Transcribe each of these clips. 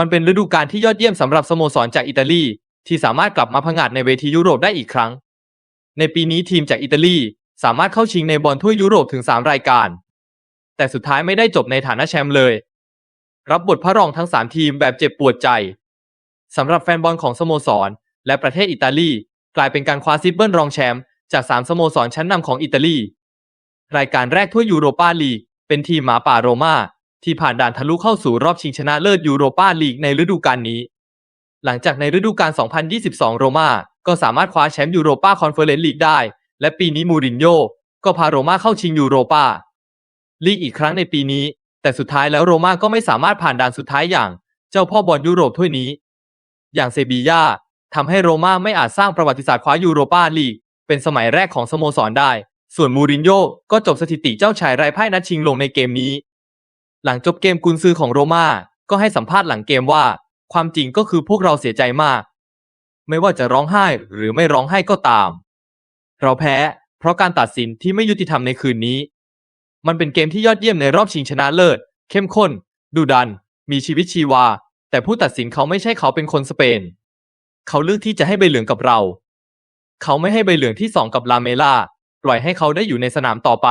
มันเป็นฤดูกาลที่ยอดเยี่ยมสำหรับสโมสรจากอิตาลี ที่สามารถกลับมาผงาดในเวทียุโรปได้อีกครั้ง ในปีนี้ทีมจากอิตาลีสามารถเข้าชิงในบอลถ้วยยุโรปถึง 3 รายการ แต่สุดท้ายไม่ได้จบในฐานะแชมป์เลย รับบทพระรองทั้ง 3 ทีมแบบเจ็บปวดใจสำหรับแฟนบอลของสโมสร และประเทศอิตาลี กลายเป็นการคว้าซิปเปิลรองแชมป์จาก 3 สโมสรชั้นนำของอิตาลี รายการแรกถ้วยยูโรปาลีกเป็นทีมหมาป่าโรม่า ที่ผ่านด่านทะลุเข้าสู่รอบชิงชนะเลิศยูโรปาลีกในฤดูกาลนี้ หลังจากในฤดูกาล 2022 โรม่าก็สามารถคว้าแชมป์ยูโรปาคอนเฟอเรนซ์ลีกได้ และปีนี้มูรินโญ่ก็พาโรม่าเข้าชิงยูโรปาลีกอีกครั้งในปีนี้ แต่สุดท้ายแล้วโรม่าก็ไม่สามารถผ่านด่านสุดท้ายอย่าง เจ้าพ่อบอลยุโรปถ้วยนี้ อย่างเซบีย่าทำให้โรม่าไม่อาจสร้างประวัติศาสตร์คว้ายูโรปาลีกเป็นสมัยแรกของสโมสรได้ ส่วนมูรินโญ่ก็จบสถิติเจ้าชายไร้พ่ายนัดชิงลงในเกมนี้ หลังจบเกมกุนซือของโรม่าก็ให้สัมภาษณ์หลังเกมว่า ความจริงก็คือพวกเราเสียใจมาก ไม่ว่าจะร้องไห้หรือไม่ร้องไห้ก็ตาม เราแพ้ เพราะการตัดสินที่ไม่ยุติธรรมในคืนนี้ มันเป็นเกมที่ยอดเยี่ยมในรอบชิงชนะเลิศ เข้มข้น ดุดัน มีชีวิตชีวา แต่ผู้ตัดสินเขาไม่ใช่เขาเป็นคนสเปน เขาเลือกที่จะให้ใบเหลืองกับเรา เขาไม่ให้ใบเหลืองที่สองกับลาเมล่าปล่อยให้เขาได้อยู่ในสนามต่อไป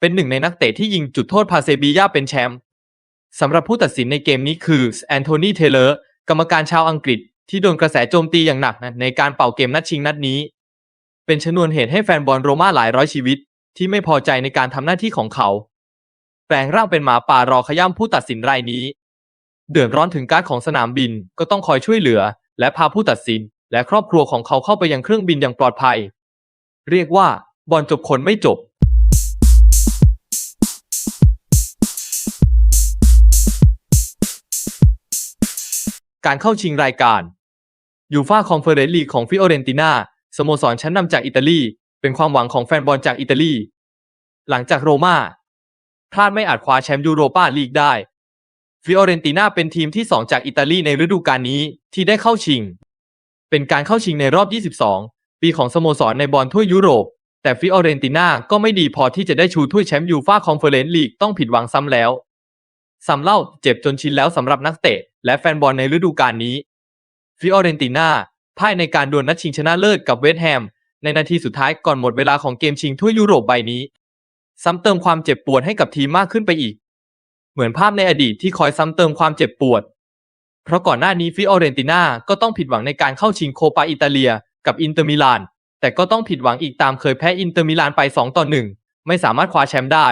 เป็นหนึ่งในนักเตะที่ยิงจุดโทษพาเซบียาเป็นแชมป์สำหรับผู้ตัดสินในเกมนี้คือแอนโทนีเทเลอร์กรรมการชาวอังกฤษที่โดนกระแสโจมตีอย่างหนักในการเป่าเกมนัดชิงนัดนี้ เป็นชนวนเหตุให้แฟนบอลโรม่าหลายร้อยชีวิต ที่ไม่พอใจในการทำหน้าที่ของเขา แปลงร่างเป็นหมาป่ารอขย้ำผู้ตัดสินรายนี้ เดือดร้อนถึงการของสนามบินก็ต้องคอยช่วยเหลือ และพาผู้ตัดสิน และครอบครัวของเขาเข้าไปยังเครื่องบินอย่างปลอดภัย เรียกว่าบอลจบคนไม่จบ การเข้าชิงรายการยูฟาคอนเฟอเรนซ์ลีกของฟิโอเรนติน่าสโมสรชั้นนำจากอิตาลี เป็นความหวังของแฟนบอลจากอิตาลี หลังจากโรม่าพลาดไม่อาจคว้าแชมป์ยูโรปาลีกได้ฟิโอเรนติน่าเป็นทีมที่ 2 จากอิตาลีในฤดูกาลนี้ที่ได้เข้าชิง เป็นการเข้าชิงในรอบ 22 ปีของสโมสรในบอลถ้วยยุโรป แต่ฟิโอเรนติน่าก็ไม่ดีพอที่จะได้ชูถ้วยแชมป์ยูฟาคอนเฟอเรนซ์ลีกต้องผิดหวังซ้ำแล้ว ซ้ำเล่าเจ็บจนชินแล้วสำหรับนักเตะ และแฟนบอลในฤดูกาลนี้ฟิโอเรนติน่าพ่ายในการดวลนัดชิงชนะเลิศกับเวสต์แฮม ในนาทีสุดท้ายก่อนหมดเวลาของเกมชิงถ้วยยุโรปใบนี้ ซ้ำเติมความเจ็บปวดให้กับทีมมากขึ้นไปอีก เหมือนภาพในอดีตที่คอยซ้ำเติมความเจ็บปวด เพราะก่อนหน้านี้ฟิโอเรนติน่าก็ต้องผิดหวังในการเข้าชิงโคปาอิตาเลียกับอินเตอร์มิลาน แต่ก็ต้องผิดหวังอีกตามเคยแพ้อินเตอร์มิลานไป 2 ต่อ 1 ไม่สามารถคว้าแชมป์ได้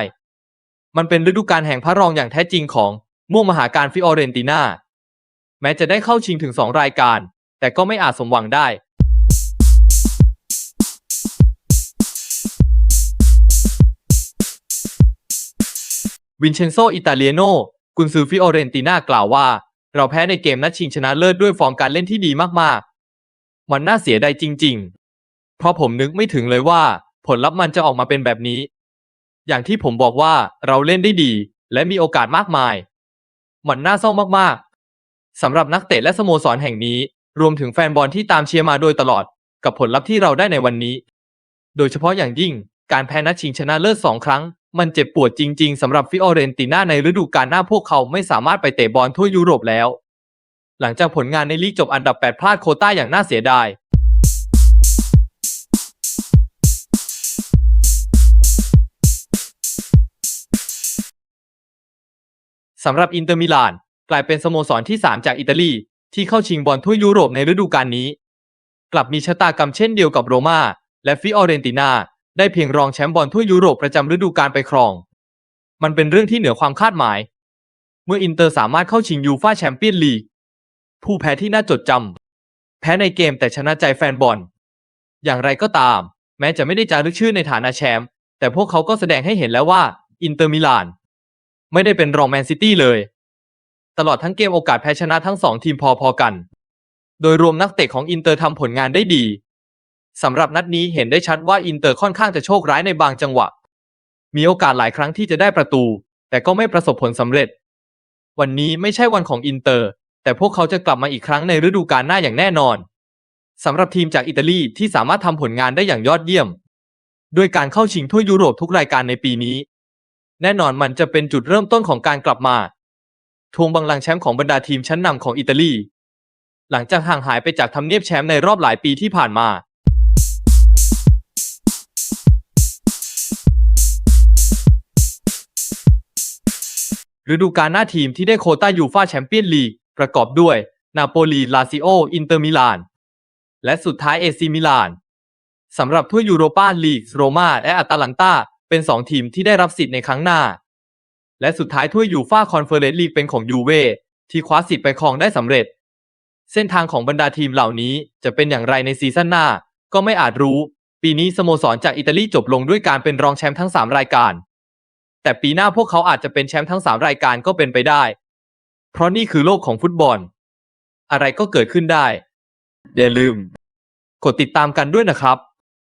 มันเป็นฤดูกาลแห่งพระรองอย่างแท้จริงของม่วงมหาการฟิโอเรนติน่า แม้จะได้เข้าชิงถึง 2 รายการ แต่ก็ไม่อาจสมหวังได้ วินเชนโซ อิตาเลียโน กุนซือฟิโอเรนติน่ากล่าวว่า เราแพ้ในเกมนัดชิงชนะเลิศด้วยฟอร์มการเล่นที่ดีมากๆ มันน่าเสียดายจริง ๆ เพราะผมนึกไม่ถึงเลยว่า ผลลัพธ์มันจะออกมาเป็นแบบนี้ อย่างที่ผมบอกว่าเราเล่นได้ดี และมีโอกาสมากมาย มันน่าเศร้ามากๆสำหรับนักเตะและสโมสรแห่งนี้ รวมถึงแฟนบอลที่ตามเชียร์มาโดยตลอด กับผลลัพธ์ที่เราได้ในวันนี้ โดยเฉพาะอย่างยิ่ง การแพ้นัดชิงชนะเลิศสองครั้ง มันเจ็บปวดจริง ๆสำหรับฟิโอเรนติน่าในฤดูกาลหน้าพวกเขาไม่สามารถไปเตะบอลทั่วยุโรปแล้ว หลังจากผลงานในลีกจบอันดับ 8 พลาดโคต้าอย่างน่าเสียดาย สำหรับอินเตอร์มิลาน กลายเป็นสโมสรที่ 3 จากอิตาลี ที่เข้าชิงบอลถ้วยยุโรปในฤดูกาลนี้ กลับมีชะตากรรมเช่นเดียวกับโรม่าและฟิออเรนตินาได้เพียงรองแชมป์บอลถ้วยยุโรปประจำฤดูกาลไปครอง มันเป็นเรื่องที่เหนือความคาดหมาย เมื่ออินเตอร์สามารถเข้าชิงยูฟ่าแชมเปี้ยนลีกผู้แพ้ที่น่าจดจำแพ้ในเกมแต่ชนะใจแฟนบอล อย่างไรก็ตาม แม้จะไม่ได้จารึกชื่อในฐานะแชมป์แต่พวกเขาก็แสดงให้เห็นแล้วว่า อินเตอร์มิลาน ไม่ได้เป็นรองแมนซิตี้เลย ตลอดทั้งเกมโอกาสแพ้ชนะทั้งสองทีมพอๆกัน โดยรวมนักเตะของอินเตอร์ทำผลงานได้ดีสำหรับนัดนี้เห็นได้ชัดว่าอินเตอร์ค่อนข้างจะโชคร้ายในบางจังหวะ มีโอกาสหลายครั้งที่จะได้ประตู แต่ก็ไม่ประสบผลสำเร็จ วันนี้ไม่ใช่วันของอินเตอร์ แต่พวกเขาจะกลับมาอีกครั้งในฤดูกาลหน้าอย่างแน่นอนสำหรับทีมจากอิตาลีที่สามารถทำผลงานได้อย่างยอดเยี่ยม ด้วยการเข้าชิงถ้วยยุโรปทุกรายการในปีนี้ แน่นอนมันจะเป็นจุดเริ่มต้นของการกลับมาทวงบัลลังก์แชมป์ของบรรดาทีมชั้นนำของอิตาลี หลังจากห่างหายไปจากทำเนียบแชมป์ในรอบหลายปีที่ผ่านมาฤดูกาลหน้าทีมที่ได้โคต้ายูฟาแชมเปี้ยนลีกประกอบด้วยนาโปลี ลาซิโอ อินเตอร์มิลาน และสุดท้ายเอซีมิลาน สำหรับถ้วยยูโรปาลีกโรม่าและอาตาลันตา เป็น 2 ทีมที่ได้รับสิทธิ์ในครั้งหน้า และสุดท้ายถ้วยยูฟาคอนเฟอเรนซ์ลีกเป็นของยูเว่ที่คว้าสิทธิ์ไปครองได้สำเร็จ เส้นทางของบรรดาทีมเหล่านี้จะเป็นอย่างไรในซีซั่นหน้า ก็ไม่อาจรู้ ปีนี้สโมสรจากอิตาลีจบลงด้วยการเป็นรองแชมป์ทั้ง 3 รายการ แต่ปีหน้าพวกเขาอาจจะเป็นแชมป์ทั้ง 3 รายการก็เป็นไปได้ เพราะนี่คือโลกของฟุตบอล อะไรก็เกิดขึ้นได้อย่าลืม กดติดตามกันด้วยนะครับ